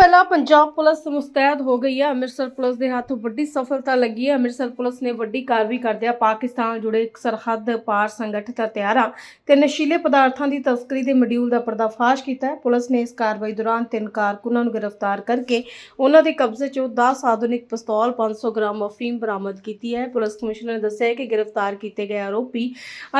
ਪਹਿਲਾਂ ਪੰਜਾਬ ਪੁਲਿਸ ਮੁਸਤੈਦ ਹੋ ਗਈ ਹੈ। ਅੰਮ੍ਰਿਤਸਰ ਪੁਲਿਸ ਦੇ ਹੱਥ ਵੱਡੀ ਸਫਲਤਾ ਲੱਗੀ ਹੈ। ਅੰਮ੍ਰਿਤਸਰ ਪੁਲਿਸ ਨੇ ਵੱਡੀ ਕਾਰਵਾਈ ਕਰਦਿਆਂ ਪਾਕਿਸਤਾਨ ਜੁੜੇ ਸਰਹੱਦ ਪਾਰ ਸੰਗਠਿਤ ਹਥਿਆਰਾਂ ਤੇ ਨਸ਼ੀਲੇ ਪਦਾਰਥਾਂ ਦੀ ਤਸਕਰੀ ਦੇ ਮੋਡਿਊਲ ਦਾ ਪਰਦਾਫਾਸ਼ ਕੀਤਾ ਹੈ। ਪੁਲਿਸ ਨੇ ਇਸ ਕਾਰਵਾਈ ਦੌਰਾਨ ਤਿੰਨ ਕਾਰਕੁਨਾਂ ਨੂੰ ਗ੍ਰਿਫਤਾਰ ਕਰਕੇ ਉਹਨਾਂ ਦੇ ਕਬਜ਼ੇ 'ਚੋਂ 10 ਆਧੁਨਿਕ ਪਿਸਤੌਲ 500 ਗ੍ਰਾਮ ਅਫੀਮ ਬਰਾਮਦ ਕੀਤੀ ਹੈ। ਪੁਲਿਸ ਕਮਿਸ਼ਨਰ ਨੇ ਦੱਸਿਆ ਕਿ ਗ੍ਰਿਫਤਾਰ ਕੀਤੇ ਗਏ ਆਰੋਪੀ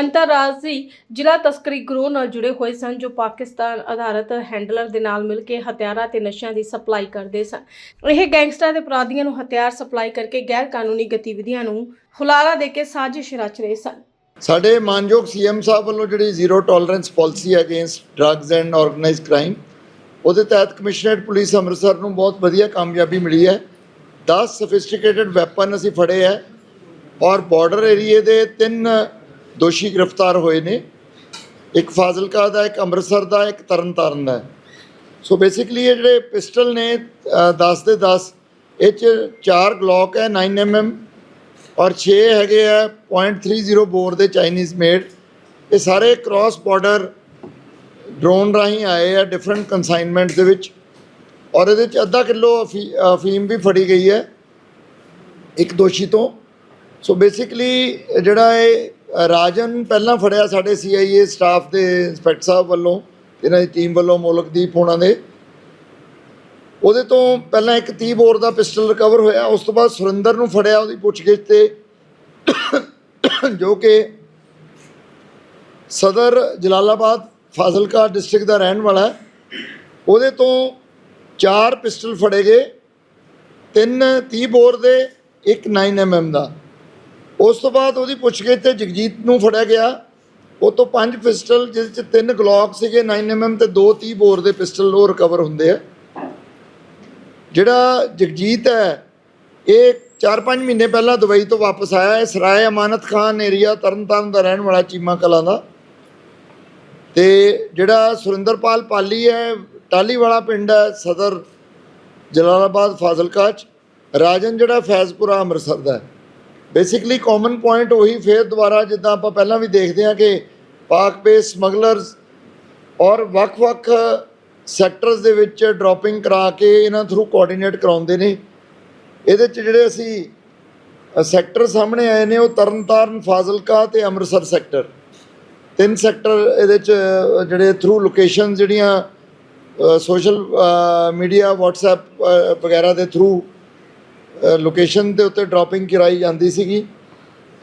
ਅੰਤਰਰਾਜੀ ਜ਼ਿਲ੍ਹਾ ਤਸਕਰੀ ਗਰੋਹ ਨਾਲ ਜੁੜੇ ਹੋਏ ਸਨ, ਜੋ ਪਾਕਿਸਤਾਨ ਆਧਾਰਿਤ ਹੈਂਡਲਰ ਦੇ ਨਾਲ ਮਿਲ ਕੇ ਹਥਿਆਰਾਂ ਤੇ ਨਸ਼ਿਆਂ ਦੀ ਸਪਲਾਈ ਕਰਦੇ ਸਨ। ਇਹ ਗੈਂਗਸਟਰ ਦੇ ਅਪਰਾਧੀਆਂ ਨੂੰ ਹਥਿਆਰ ਸਪਲਾਈ ਕਰਕੇ ਗੈਰ ਕਾਨੂੰਨੀ ਗਤੀਵਿਧੀਆਂ ਨੂੰ ਹੁਲਾਰਾ ਦੇ ਕੇ ਸਾਜ਼ਿਸ਼ ਰਚ ਰਹੇ ਸਨ। ਸਾਡੇ ਮਾਨਯੋਗ ਸੀਐਮ ਸਾਹਿਬ ਵੱਲੋਂ ਜਿਹੜੀ ਜ਼ੀਰੋ ਟੋਲਰੈਂਸ ਪਾਲਿਸੀ ਹੈ against drugs and organised crime, ਉਹਦੇ ਤਹਿਤ ਕਮਿਸ਼ਨਰੇਟ ਪੁਲਿਸ ਅੰਮ੍ਰਿਤਸਰ ਨੂੰ ਬਹੁਤ ਵਧੀਆ ਕਾਮਯਾਬੀ ਮਿਲੀ ਹੈ। 10 ਸਫਿਸਟੀਕੇਟਡ ਵੈਪਨ ਅਸੀਂ ਫੜੇ ਹੈ ਔਰ ਬਾਰਡਰ ਏਰੀਏ ਦੇ ਤਿੰਨ ਦੋਸ਼ੀ ਗ੍ਰਿਫਤਾਰ ਹੋਏ ਨੇ। ਇੱਕ ਫਾਜ਼ਿਲਕਾ ਦਾ, ਇੱਕ ਅੰਮ੍ਰਿਤਸਰ ਦਾ, ਇੱਕ ਤਰਨਤਾਰਨ ਦਾ ਹੈ। ਸੋ ਬੇਸਿਕਲੀ ਇਹ ਜਿਹੜੇ ਪਿਸਟਲ ਨੇ ਅ, 10 ਦੇ 10 ਇਹ ਚ ਚਾਰ ਗਲੌਕ ਹੈ 9 mm ਔਰ 6 ਹੈਗੇ ਆ .30 ਬੋਰ ਦੇ ਚਾਈਨੀਜ਼ ਮੇਡ ਇਹ ਸਾਰੇ ਕ੍ਰਾਸ ਬਾਰਡਰ ਡਰੋਨ ਰਾਹੀਂ ਆਏ ਆ ਡਿਫਰੈਂਟ ਕਨਸਾਈਨਮੈਂਟ ਦੇ ਵਿੱਚ ਔਰ ਇਹਦੇ ਚ ਅੱਧਾ ਕਿਲੋ ਅਫੀਮ ਵੀ ਫੜੀ ਗਈ ਹੈ ਇੱਕ ਦੋਸ਼ੀ ਤੋਂ ਸੋ ਬੇਸਿਕਲੀ ਜਿਹੜਾ ਇਹ ਰਾਜਨ ਪਹਿਲਾਂ ਫੜਿਆ ਸਾਡੇ ਸੀਆਈਏ ਸਟਾਫ ਦੇ ਇੰਸਪੈਕਟਰ ਸਾਹਿਬ ਵੱਲੋਂ ਇਹਨਾਂ ਦੀ ਟੀਮ ਵੱਲੋਂ ਮੋਲਕਦੀਪ ਹੋਣਾ ਦੇ। ਉਹਦੇ ਤੋਂ ਪਹਿਲਾਂ ਇੱਕ 30 ਬੋਰ ਦਾ ਪਿਸਟਲ ਰਿਕਵਰ ਹੋਇਆ। ਉਸ ਤੋਂ ਬਾਅਦ ਸੁਰਿੰਦਰ ਨੂੰ ਫੜਿਆ ਉਹਦੀ ਪੁੱਛਗਿੱਛ ਤੇ। ਜੋ ਕਿ ਸਦਰ ਜਲਾਲਾਬਾਦ ਫਾਜ਼ਿਲਕਾ ਡਿਸਟ੍ਰਿਕਟ ਦਾ ਰਹਿਣ ਵਾਲਾ ਹੈ। ਉਹਦੇ ਤੋਂ ਚਾਰ ਪਿਸਟਲ ਫੜੇ ਗਏ। ਤਿੰਨ 30 ਬੋਰ ਦੇ, ਇੱਕ 9 mm ਦਾ। ਉਸ ਤੋਂ ਬਾਅਦ ਉਹਦੀ ਪੁੱਛਗਿੱਛ ਤੇ ਜਗਜੀਤ ਨੂੰ ਫੜਿਆ ਗਿਆ। ਉਹ ਤੋਂ ਪੰਜ ਪਿਸਟਲ ਜਿਸ ਚ ਤਿੰਨ ਗਲੌਕ ਸੀਗੇ 9 mm ਤੇ ਦੋ 30 ਬੋਰ ਦੇ ਪਿਸਟਲ, ਉਹ ਰਿਕਵਰ ਹੁੰਦੇ ਆ। ਜਿਹੜਾ ਜਗਜੀਤ ਹੈ, ਇਹ 4-5 ਮਹੀਨੇ ਪਹਿਲਾਂ ਦੁਬਈ ਤੋਂ ਵਾਪਸ ਆਇਆ ਹੈ ਸਰਾਏ ਅਮਾਨਤ ਖਾਨ ਏਰੀਆ ਤਰਨਤਾਰਨ ਦਾ ਰਹਿਣ ਵਾਲਾ ਚੀਮਾ ਕਲਾਂ ਦਾ। ਤੇ ਜਿਹੜਾ ਸੁਰਿੰਦਰਪਾਲ ਪਾਲੀ ਹੈ ਟਾਲੀ ਵਾਲਾ ਪਿੰਡ ਹੈ, ਸਦਰ ਜਲਾਲਾਬਾਦ ਫਾਜ਼ਿਲਕਾ ਚ। ਰਾਜਨ ਜਿਹੜਾ ਫੈਜ਼ਪੁਰਾ ਅੰਮ੍ਰਿਤਸਰ ਦਾ ਹੈ। ਬੇਸਿਕਲੀ ਕਾਮਨ ਪੁਆਇੰਟ ਉਹੀ ਫੇਰ ਦੁਬਾਰਾ ਜਿੱਦਾਂ ਆਪਾਂ ਪਹਿਲਾਂ ਵੀ ਦੇਖਦੇ ਹਾਂ ਕਿ ਪਾਕ ਬੇਸ ਸਮਗਲਰਸ ਔਰ ਵੱਖ-ਵੱਖ ਸੈਕਟਰਸ ਦੇ ਵਿੱਚ ਡ੍ਰੌਪਿੰਗ ਕਰਾ ਕੇ ਇਹਨਾਂ ਥਰੂ ਕੋਆਰਡੀਨੇਟ ਕਰਾਉਂਦੇ ਨੇ। ਇਹਦੇ ਚ ਜਿਹੜੇ ਅਸੀਂ ਸੈਕਟਰ ਸਾਹਮਣੇ ਆਏ ਨੇ ਉਹ ਤਰਨਤਾਰਨ, ਫਾਜ਼ਿਲਕਾ ਤੇ ਅੰਮ੍ਰਿਤਸਰ ਸੈਕਟਰ ਤਿੰਨ ਸੈਕਟਰ ਇਹਦੇ ਚ ਜਿਹੜੇ ਥਰੂ ਲੋਕੇਸ਼ਨ ਜਿਹੜੀਆਂ ਸੋਸ਼ਲ ਮੀਡੀਆ WhatsApp ਵਗੈਰਾ ਦੇ ਥਰੂ ਲੋਕੇਸ਼ਨ ਦੇ ਉੱਤੇ ਡ੍ਰੌਪਿੰਗ ਕਰਾਈ ਜਾਂਦੀ ਸੀਗੀ।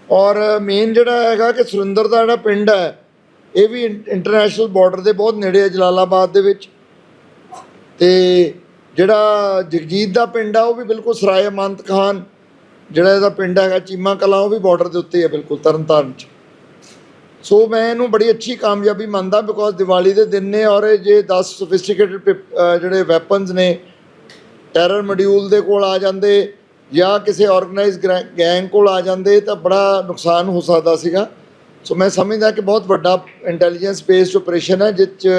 ਔਰ ਮੇਨ ਜਿਹੜਾ ਹੈਗਾ ਕਿ ਸੁਰਿੰਦਰ ਦਾ ਜਿਹੜਾ ਪਿੰਡ ਹੈ, ਇਹ ਵੀ ਇੰਟਰਨੈਸ਼ਨਲ ਬਾਰਡਰ ਦੇ ਬਹੁਤ ਨੇੜੇ ਹੈ ਜਲਾਲਾਬਾਦ ਦੇ ਵਿੱਚ। ਤੇ ਜਿਹੜਾ ਜਗਜੀਤ ਦਾ ਪਿੰਡ ਆ, ਉਹ ਵੀ ਬਿਲਕੁਲ ਸਰਾਏ ਅਮੰਤ ਖਾਨ, ਜਿਹੜਾ ਇਹਦਾ ਪਿੰਡ ਹੈਗਾ ਚੀਮਾ ਕਲਾਂ, ਉਹ ਵੀ ਬਾਰਡਰ ਦੇ ਉੱਤੇ ਹੈ ਬਿਲਕੁਲ, ਤਰਨਤਾਰਨ ਚ। ਸੋ ਮੈਂ ਇਹਨੂੰ ਬੜੀ ਅੱਛੀ ਕਾਮਯਾਬੀ ਮੰਨਦਾ ਬਿਕੋਜ਼ ਦੀਵਾਲੀ ਦੇ ਦਿਨ ਨੇ ਔਰ ਇਹ ਜੇ 10 ਸੋਫਿਸਟੀਕੇਟਡ ਜਿਹੜੇ ਵੈਪਨਸ ਨੇ ਟੈਰਰ ਮੋਡਿਊਲ ਦੇ ਕੋਲ ਆ ਜਾਂਦੇ ਜਾਂ ਕਿਸੇ ਆਰਗੇਨਾਈਜ਼ ਗੈਂਗ ਕੋਲ ਆ ਜਾਂਦੇ ਤਾਂ ਬੜਾ ਨੁਕਸਾਨ ਹੋ ਸਕਦਾ ਸੀਗਾ। ਸੋ ਮੈਂ ਸਮਝਦਾ ਕਿ ਬਹੁਤ ਵੱਡਾ ਇੰਟੈਲੀਜੈਂਸ ਬੇਸਡ ਆਪਰੇਸ਼ਨ ਹੈ ਜਿਸ 'ਚ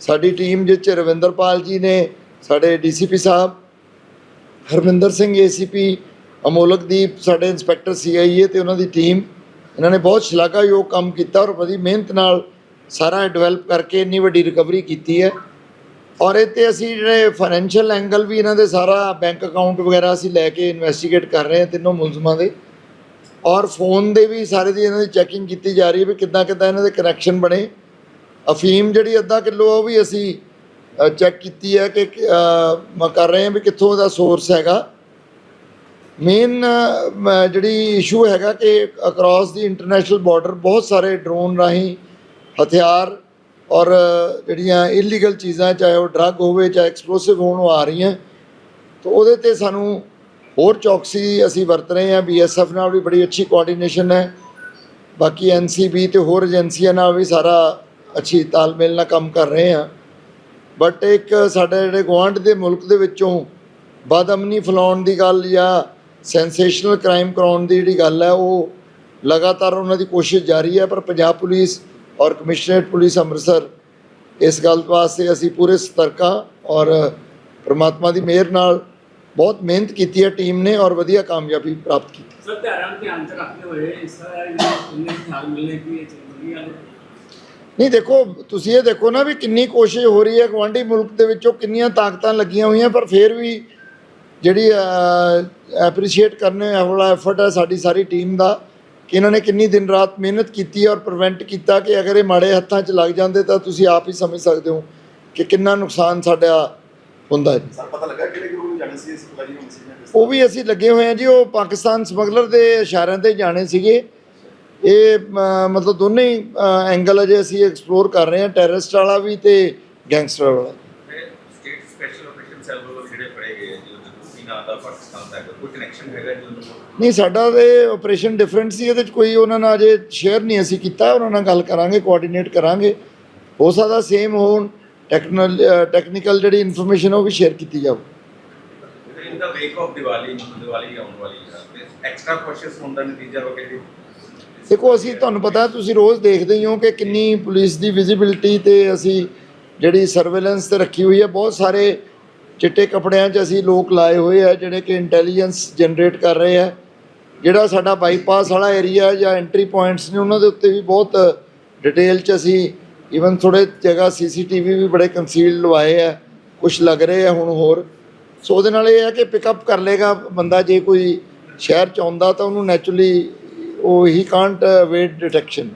ਸਾਡੀ ਟੀਮ ਜਿਸ 'ਚ ਰਵਿੰਦਰਪਾਲ ਜੀ ਨੇ, ਸਾਡੇ ਡੀਸੀਪੀ ਸਾਹਿਬ, ਹਰਮਿੰਦਰ ਸਿੰਘ ਏਸੀਪੀ ਅਮੋਲਕਦੀਪ, ਸਾਡੇ ਇੰਸਪੈਕਟਰ ਸੀਆਈਏ ਤੇ ਉਹਨਾਂ ਦੀ ਟੀਮ ਇਹਨਾਂ ਨੇ ਬਹੁਤ ਸ਼ਲਾਘਾਯੋਗ ਕੰਮ ਕੀਤਾ ਔਰ ਬੜੀ ਮਿਹਨਤ ਨਾਲ ਸਾਰਾ ਡਿਵੈਲਪ ਕਰਕੇ ਇੰਨੀ ਵੱਡੀ ਰਿਕਵਰੀ ਕੀਤੀ ਹੈ। ਔਰ ਇਹ ਤੇ ਅਸੀਂ ਜਿਹੜੇ ਫਾਈਨੈਂਸ਼ੀਅਲ ਐਂਗਲ ਵੀ ਇਹਨਾਂ ਦੇ ਸਾਰਾ ਬੈਂਕ ਅਕਾਊਂਟ ਵਗੈਰਾ ਅਸੀਂ ਲੈ ਕੇ ਇਨਵੈਸਟੀਗੇਟ ਕਰ ਰਹੇ ਹਾਂ ਤਿੰਨੋਂ ਮੁਲਜ਼ਮਾਂ ਦੇ। ਔਰ ਫੋਨ ਦੇ ਵੀ ਸਾਰੇ ਦੀ ਇਹਨਾਂ ਦੀ ਚੈਕਿੰਗ ਕੀਤੀ ਜਾ ਰਹੀ ਹੈ ਵੀ ਕਿੱਦਾਂ ਕਿੱਦਾਂ ਇਹਨਾਂ ਦੇ ਕਨੈਕਸ਼ਨ ਬਣੇ। ਅਫੀਮ ਜਿਹੜੀ ਅੱਧਾ ਕਿਲੋ ਉਹ ਵੀ ਅਸੀਂ ਚੈੱਕ ਕੀਤੀ ਹੈ ਕਿ ਕਰ ਰਹੇ ਹਾਂ ਵੀ ਕਿੱਥੋਂ ਦਾ ਸੋਰਸ ਹੈਗਾ। ਮੇਨ ਜਿਹੜੀ ਇਸ਼ੂ ਹੈਗਾ ਕਿ ਅਕ੍ਰੋਸ ਦੀ ਇੰਟਰਨੈਸ਼ਨਲ ਬਾਰਡਰ ਬਹੁਤ ਸਾਰੇ ਡਰੋਨ ਰਾਹੀਂ ਹਥਿਆਰ ਔਰ ਜਿਹੜੀਆਂ ਇਲੀਗਲ ਚੀਜ਼ਾਂ, ਚਾਹੇ ਉਹ ਡਰੱਗ ਹੋਵੇ, ਚਾਹੇ ਐਕਸਪਲੋਸਿਵ ਹੋਣ, ਉਹ ਆ ਰਹੀਆਂ। ਤਾਂ ਉਹਦੇ ਤੇ ਸਾਨੂੰ ਹੋਰ ਚੌਕਸੀ ਅਸੀਂ ਵਰਤ ਰਹੇ ਹਾਂ। ਬੀਐਸਐਫ ਨਾਲ ਵੀ ਬੜੀ ਅੱਛੀ ਕੋਆਰਡੀਨੇਸ਼ਨ ਹੈ। ਬਾਕੀ ਐਨਸੀਬੀ ਤੇ ਹੋਰ ਏਜੰਸੀਆਂ ਨਾਲ ਵੀ ਸਾਰਾ ਅੱਛੀ ਤਾਲਮੇਲ ਨਾਲ ਕੰਮ ਕਰ ਰਹੇ ਹਾਂ। ਬਟ ਇੱਕ ਸਾਡੇ ਜਿਹੜੇ ਗੁਆਂਢ ਦੇ ਮੁਲਕ ਦੇ ਵਿੱਚੋਂ ਬਦਅਮਨੀ ਫੈਲਾਉਣ ਦੀ ਗੱਲ ਜਾਂ ਸੈਂਸੇਸ਼ਨਲ ਕ੍ਰਾਈਮ ਕਰਾਉਣ ਦੀ ਜਿਹੜੀ ਗੱਲ ਹੈ, ਉਹ ਲਗਾਤਾਰ ਉਹਨਾਂ ਦੀ ਕੋਸ਼ਿਸ਼ ਜਾਰੀ ਹੈ। ਪਰ ਪੰਜਾਬ ਪੁਲਿਸ ਔਰ ਕਮਿਸ਼ਨਰੇਟ ਪੁਲਿਸ ਅੰਮ੍ਰਿਤਸਰ ਇਸ ਗੱਲ ਵਾਸਤੇ ਅਸੀਂ ਪੂਰੇ ਸਤਰਕਾ ਔਰ ਪ੍ਰਮਾਤਮਾ ਦੀ ਮਿਹਰ ਨਾਲ ਬਹੁਤ ਮਿਹਨਤ ਕੀਤੀ ਹੈ ਟੀਮ ਨੇ ਔਰ ਵਧੀਆ ਕਾਮਯਾਬੀ ਪ੍ਰਾਪਤ ਕੀਤੀ। ਸਰ ਧਿਆਨ ਚ ਰੱਖਦੇ ਹੋਏ ਇਸ ਕਿ ਨਹੀਂ ਦੇਖੋ ਤੁਸੀਂ ਇਹ ਦੇਖੋ ਨਾ ਵੀ ਕਿੰਨੀ ਕੋਸ਼ਿਸ਼ ਹੋ ਰਹੀ ਹੈ ਗਵਾਂਢੀ ਮੁਲਕ ਦੇ ਵਿੱਚੋਂ ਕਿੰਨੀਆਂ ਤਾਕਤਾਂ ਲੱਗੀਆਂ ਹੋਈਆਂ ਪਰ ਫਿਰ ਵੀ ਜਿਹੜੀ ਐਪਰੀਸ਼ੀਏਟ ਕਰਨੇ ਵਾਲਾ ਐਫਰਟ ਹੈ ਸਾਡੀ ਸਾਰੀ ਟੀਮ ਦਾ। ਕਿ ਇਹਨਾਂ ਨੇ ਕਿੰਨੀ ਦਿਨ ਰਾਤ ਮਿਹਨਤ ਕੀਤੀ ਔਰ ਪ੍ਰੀਵੈਂਟ ਕੀਤਾ ਕਿ ਅਗਰ ਇਹ ਮਾੜੇ ਹੱਥਾਂ 'ਚ ਲੱਗ ਜਾਂਦੇ ਤਾਂ ਤੁਸੀਂ ਆਪ ਹੀ ਸਮਝ ਸਕਦੇ ਹੋ ਕਿ ਕਿੰਨਾ ਨੁਕਸਾਨ ਸਾਡਾ ਹੁੰਦਾ ਜੀ ਸਰ ਪਤਾ ਲੱਗਾ ਕਿਹੜੇ ਗਰੁੱਪ ਨੂੰ ਜਾਣੇ ਸੀ ਇਸ ਵਾਰੀ ਹੁਣ ਸੀ ਉਹ ਵੀ ਅਸੀਂ ਲੱਗੇ ਹੋਏ ਹਾਂ ਜੀ ਉਹ ਪਾਕਿਸਤਾਨ ਸਮਗਲਰ ਦੇ ਇਸ਼ਾਰਿਆਂ ਤੇ ਜਾਣੇ ਸੀਗੇ। ਇਹ ਮਤਲਬ ਦੋਨੇ ਹੀ ਐਂਗਲ ਅਜੇ ਅਸੀਂ ਐਕਸਪਲੋਰ ਕਰ ਰਹੇ ਹਾਂ ਟੈਰਰਿਸਟ ਵਾਲਾ ਵੀ ਤੇ ਗੈਂਗਸਟਰ ਵਾਲਾ। ਸਟੇਟ ਸਪੈਸ਼ਲ ਆਪਰੇਸ਼ਨ ਸੈੱਲ ਵੱਲੋਂ ਜਿਹੜੇ ਫੜੇ ਗਏ ਆ ਜੀ ਉਹ ਕੀ ਨਾਂ ਦਾ ਪਾਕਿਸਤਾਨ ਦਾ ਕੋਈ ਕਨੈਕਸ਼ਨ ਹੈਗਾ ਜੀ ਉਹਨਾਂ ਨੂੰ ਨਹੀਂ ਸਾਡਾ ਤੇ ਆਪਰੇਸ਼ਨ ਡਿਫਰੈਂਟ ਸੀ ਇਹਦੇ ਚ ਕੋਈ ਉਹਨਾਂ ਨਾਲ ਅਜੇ ਸ਼ੇਅਰ ਨਹੀਂ ਅਸੀਂ ਕੀਤਾ ਉਹਨਾਂ ਨਾਲ ਗੱਲ ਕਰਾਂਗੇ ਕੋਆਰਡੀਨੇਟ ਕਰਾਂਗੇ। ਹੋ ਸਕਦਾ ਸੇਮ ਹੋਣ ਟੈਕਨਲ ਟੈਕਨੀਕਲ ਜਿਹੜੀ ਇਨਫੋਰਮੇਸ਼ਨ ਉਹ ਵੀ ਸ਼ੇਅਰ ਕੀਤੀ ਜਾਵੇ। In the wake of Diwali Diwali ਆਉਣ ਵਾਲੀ ਹੈ ਐਕਸਟਰਾ ਕੋਸ਼ਿਸ਼ ਹੋਣ ਦਾ ਨਤੀਜਾ ਵਾ ਕਿ ਦੇਖੋ ਅਸੀਂ ਤੁਹਾਨੂੰ ਪਤਾ ਤੁਸੀਂ ਰੋਜ਼ ਦੇਖਦੇ ਹੀ ਹੋ ਕਿ ਕਿੰਨੀ ਪੁਲਿਸ ਦੀ ਵਿਜ਼ਿਬਿਲਟੀ ਤੇ ਅਸੀਂ ਜਿਹੜੀ ਸਰਵੇਲੈਂਸ ਤੇ ਰੱਖੀ ਹੋਈ ਹੈ ਬਹੁਤ ਸਾਰੇ ਚਿੱਟੇ ਕੱਪੜਿਆਂ 'ਚ ਅਸੀਂ ਲੋਕ ਲਾਏ ਹੋਏ ਆ ਜਿਹੜੇ ਕਿ ਇੰਟੈਲੀਜੈਂਸ ਜਨਰੇਟ ਕਰ ਰਹੇ ਆ। ਜਿਹੜਾ ਸਾਡਾ ਬਾਈਪਾਸ ਵਾਲਾ ਏਰੀਆ ਜਾਂ ਐਂਟਰੀ ਪੁਆਇੰਟਸ ਨੇ, ਉਹਨਾਂ ਦੇ ਉੱਤੇ ਵੀ ਬਹੁਤ ਡਿਟੇਲ 'ਚ ਅਸੀਂ ਈਵਨ ਥੋੜੇ ਜਗ੍ਹਾ ਸੀਸੀਟੀਵੀ ਵੀ ਬੜੇ ਕੰਸੀਲ ਲਵਾਏ ਆ ਕੁਝ ਲੱਗ ਰਹੇ ਆ ਹੁਣ ਹੋਰ। ਸੋ ਉਹਦੇ ਨਾਲ ਇਹ ਹੈ ਕਿ ਪਿਕਅਪ ਕਰ ਲੇਗਾ ਬੰਦਾ, ਜੇ ਕੋਈ ਸ਼ਹਿਰ ਚ ਆਉਂਦਾ ਤਾਂ ਉਹਨੂੰ ਨੈਚੁਰਲੀ ਉਹ ਹੀ ਕਾਂਟ ਵੇਟ ਡਿਟੈਕਸ਼ਨ